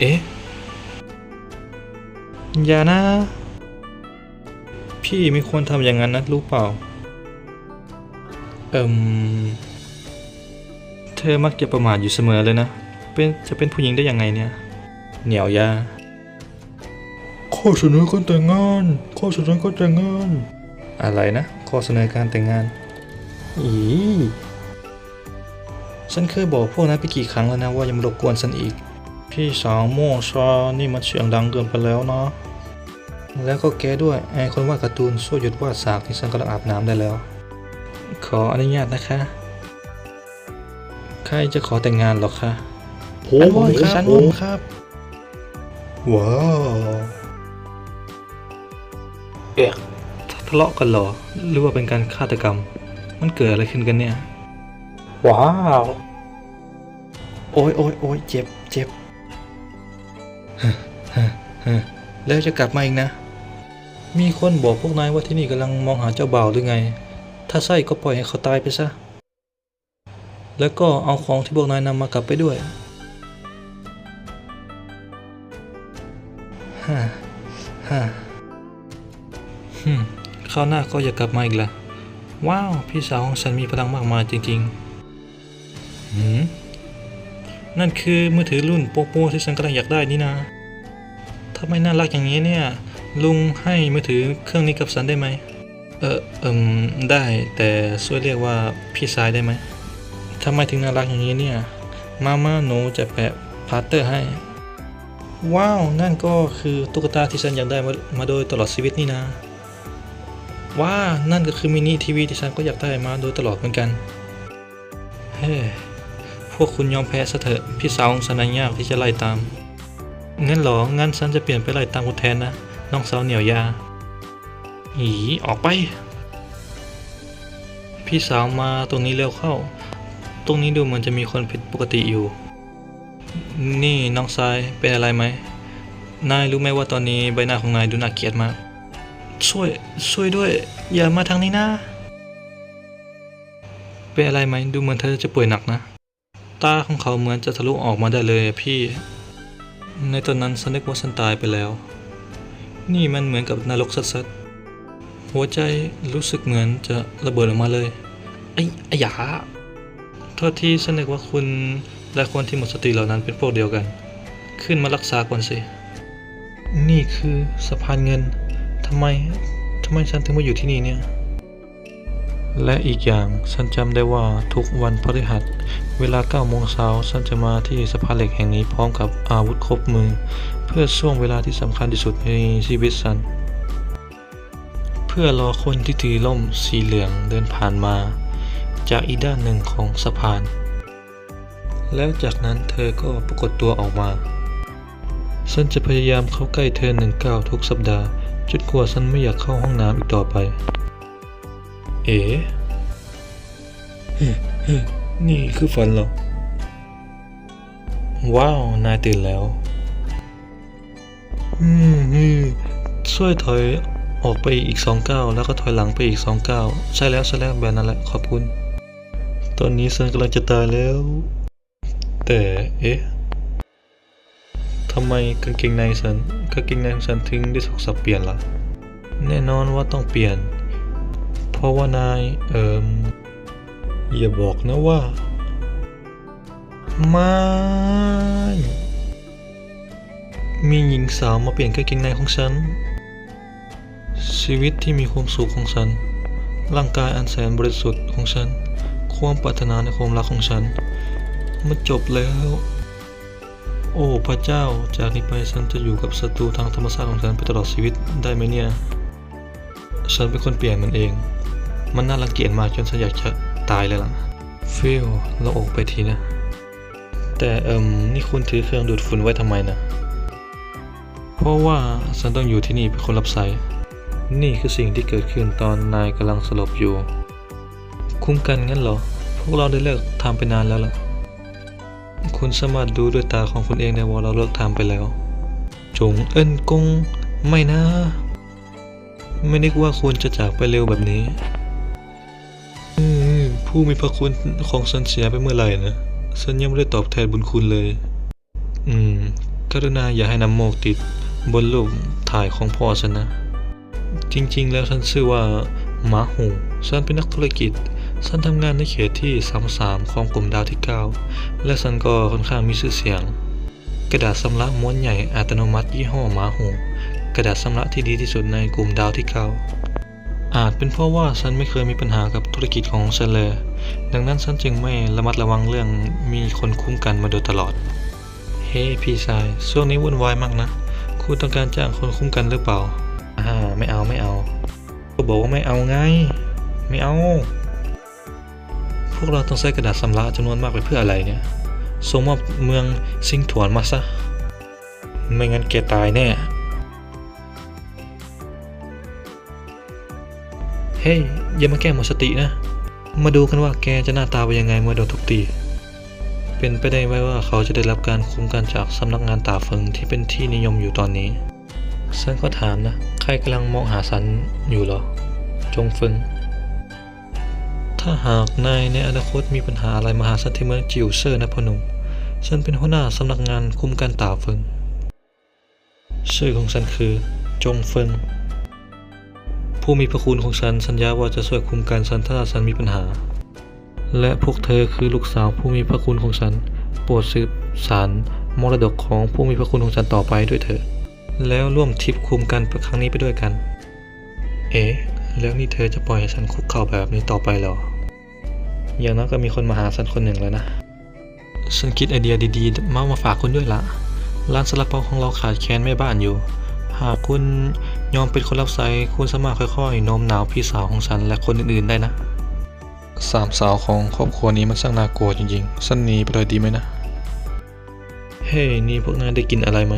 เอ๊ะ อย่านะ พี่ไม่ควรทำอย่างนั้นนะรู้เปล่า เอิมเธอมักจะประมาทอยู่เสมอเลยนะ เป็นจะเป็นผู้หญิงได้ยังไงเนี่ย เหนียวยาข้อเสนอการแต่งงาน ข้อเสนอการแต่งงาน อะไรนะ ข้อเสนอการแต่งงาน อีฉันเคยบอกพวกนั้นไปกี่ครั้งแล้วนะว่าอย่ามารบกวนฉันอีก พี่สาวโม่ชอนี่มันเสียงดังเกินไปแล้วเนาะแล้วก็แกด้วยไอคนวาดการ์ตูนช่วยหยุดวาดสากที่ฉันกำลังอาบน้ำได้แล้ว ขออนุญาตนะคะ ใครจะขอแต่งงานหรอคะผมผมครับฉันผผมมครับ ว้าวเอ๊ะทะเลาะกันเหรอ หรือว่าเป็นการฆาตกรรม มันเกิดอะไรขึ้นกันเนี่ย ว้าว โอ้ยโอ้ยโอ้ยเจ็บเจ็บ แล้วจะกลับมาอีกนะ มีคนบอกพวกนายว่าที่นี่กำลังมองหาเจ้าบ่าวหรือไง ถ้าใช่ก็ปล่อยให้เขาตายไปซะ แล้วก็เอาของที่พวกนายนำมากลับไปด้วยฮ่าฮ่าฮึมคราวหน้าก็อย่ากลับมาอีกละว้าว พี่สาวของฉันมีพลังมากมายจริงๆหืมนั่นคือมือถือรุ่นโปโปที่ฉันกำลังอยากได้นี่นะ ถ้าไม่น่ารักอย่างนี้เนี่ย ลุงให้มือถือเครื่องนี้กับฉันได้ไหม เออเอิมได้แต่ช่วยเรียกว่าพี่ชายได้ไหมทำไมถึงน่ารักอย่างนี้เนี่ย มาม่าหนูจะแปะพาร์เตอร์ให้ ว้าว นั่นก็คือตุ๊กตาที่ฉันอยากได้มามาโดยตลอดชีวิตนี่นะ ว้า นั่นก็คือมินิทีวีที่ฉันก็อยากได้มาโดยตลอดเหมือนกัน เฮ้ พวกคุณยอมแพ้ซะเถอะ พี่สาวของฉันน่ะยากที่จะไล่ตาม งั้นหรอ งั้นฉันจะเปลี่ยนไปไล่ตามคุณแทนนะ น้องสาวเหนียวยาอีออกไป พี่สาวมาตรงนี้เร็วเข้า ตรงนี้ดูเหมือนจะมีคนผิดปกติอยู่ นี่น้องชายเป็นอะไรไหม นายรู้ไหมว่าตอนนี้ใบหน้าของนายดูน่าเกลียดมาก ช่วย ช่วยด้วย อย่ามาทางนี้นะ เป็นอะไรไหม ดูเหมือนเธอจะป่วยหนักนะ ตาของเขาเหมือนจะทะลุออกมาได้เลยพี่ ในตอนนั้นฉันนึกว่าฉันตายไปแล้ว นี่มันเหมือนกับนรกสัสๆหัวใจรู้สึกเหมือนจะระเบิดออกมาเลย ไอ้ไอ้หยาโทษที่ฉันนึกว่าคุณและคนที่หมดสติเหล่านั้นเป็นพวกเดียวกัน ขึ้นมารักษาก่อนสิ นี่คือสะพานเงินทำไมทำไมฉันถึงมาอยู่ที่นี่เนี่ย และอีกอย่างฉันจำได้ว่าทุกวันพฤหัส เวลา9โมงเช้าฉันจะมาที่สะพานเหล็กแห่งนี้พร้อมกับอาวุธครบมือ เพื่อช่วงเวลาที่สำคัญที่สุดในชีวิตฉัน เพื่อรอคนที่ถือล่มสีเหลืองเดินผ่านมา จากอีกด้านหนึ่งของสะพาน แล้วจากนั้นเธอก็ปรากฏตัวออกมา ฉันจะพยายามเข้าใกล้เธอหนึ่งก้าวทุกสัปดาห์จนกว่าฉันไม่อยากเข้าห้องน้ำอีกต่อไป เอ๋ฮ้เฮ้นี่คือฝันเหรอ ว้าว นายตื่นแล้ว อืมนี่ช่วยถอยออกไปอีกสองก้าวแล้วก็ถอยหลังไปอีกสองก้าวใช่แล้วใช่แล้วแบบนั้นแหละขอบคุณ ตอนนี้ฉันกำลังจะตายแล้ว แต่เอ๊ะทำไมกางเกงในฉันกางเกงในของฉันถึงได้ถูกสับเปลี่ยนล่ะ แน่นอนว่าต้องเปลี่ยน ราะว่านายเอิมอย่าบอกนะว่า ไม่ มีหญิงสาวมาเปลี่ยนกางเกงในของฉัน ชีวิตที่มีความสุขของฉัน ร่างกายอันแสนบริสุทธิ์ของฉัน ความปรารถนาในความรักของฉัน มันจบแล้ว โอ้พระเจ้า จากนี้ไปฉันจะอยู่กับศัตรูทางธรรมชาติของฉันไปตลอดชีวิตได้ไหมเนี่ย ฉันเป็นคนเปลี่ยนมันเอง มันน่ารังเกียจมากจนฉันอยากจะตายเลยล่ะฟิลเราออกไปทีนะ แต่เอิมนี่คุณถือเครื่องดูดฝุ่นไว้ทำไมนะ เพราะว่าฉันต้องอยู่ที่นี่เป็นคนรับใช้นี่คือสิ่งที่เกิดขึ้นตอนนายกำลังสลบอยู่ คุ้มกันงั้นเหรอ พวกเราได้เลิกทำไปนานแล้วล่ะ คุณสามารถดูด้วยตาของคุณเองได้ว่าเราเลิกทำไปแล้ว จงเอินกง ไม่นะ ไม่นึกว่าคุณจะจากไปเร็วแบบนี้ ผู้มีพระคุณของฉันเสียไปเมื่อไหร่นะฉันยังไม่ได้ตอบแทนบุญคุณเลย อืม กรุณาอย่าให้น้ำโมกติดบนรูปถ่ายของพ่อฉันนะ จริง ๆ แล้วฉันชื่อว่าหมาหูฉันเป็นนักธุรกิจ ฉันทำงานในเขตที่33ของกลุ่มดาวที่ 9 และฉันก็ค่อนข้างมีชื่อเสียง กระดาษสำระม้วนใหญ่อัตโนมัติยี่ห้อหมาหูกระดาษสำระที่ดีที่สุดในกลุ่มดาวที่ 9 อาจเป็นเพราะว่าฉันไม่เคยมีปัญหากับธุรกิจของฉันเลย ดังนั้นฉันจึงไม่ระมัดระวังเรื่องมีคนคุ้มกันมาโดยตลอด เฮ้พี่ชาย ช่วงนี้วุ่นวายมากนะ คุณต้องการจ้างคนคุ้มกันหรือเปล่า อ่า ไม่เอาไม่เอา ก็บอกว่าไม่เอาไง ไม่เอา พวกเราต้องใช้กระดาษสำระจำนวนมากไปเพื่ออะไรเนี่ยส่งมอบเมืองซิงถวนมาซะ ไม่งั้นแกตายแน่ เฮ้ยอย่ามาแก้หมดสตินะ มาดูกันว่าแกจะหน้าตาเป็นยังไงเมื่อโดนทุบตี เป็นไปได้ไหมว่าเขาจะได้รับการคุ้มกันจากสำนักงานตาเฟิงที่เป็นที่นิยมอยู่ตอนนี้ฉันก็ถามนะ ใครกำลังมองหาฉันอยู่หรอ จงเฟิง ถ้าหากนายในอนาคตมีปัญหาอะไรมาหาฉันที่เมืองจิวเซอร์นะพอหนุ่มฉันเป็นหัวหน้าสำนักงานคุ้มกันตาเฟิง ชื่อของฉันคือ จงเฟิง ผู้มีพระคุณของฉันสัญญาว่าจะช่วยคุ้มกันฉันถ้าฉันมีปัญหา และพวกเธอคือลูกสาวผู้มีพระคุณของฉัน โปรดสืบสารมรดกของผู้มีพระคุณของฉันต่อไปด้วยเถิดแล้วร่วมทริปคุมกันครั้งนี้ไปด้วยกัน เอ๊ะ แล้วนี่เธอจะปล่อยให้ฉันคุกเข่าแบบนี้ต่อไปเหรอ อย่างน้อยก็มีคนมาหาฉันคนหนึ่งแล้วนะ ฉันคิดไอเดียดีๆ มามาฝากคุณด้วยละ ร้านซาลาเปาของเราขาดแคลนแม่บ้านอยู่ หากคุณ ยอมเป็นคนรับใช้คุณสามารถค่อยๆโน้มน้าวพี่สาวของฉันและคนอื่นๆได้นะสามสาวของครอบครัวนี้มันช่างน่ากลัวจริงๆสั้นนีไปเลยดีไหมนะ เฮ้นี่พวกนายได้กินอะไรไหม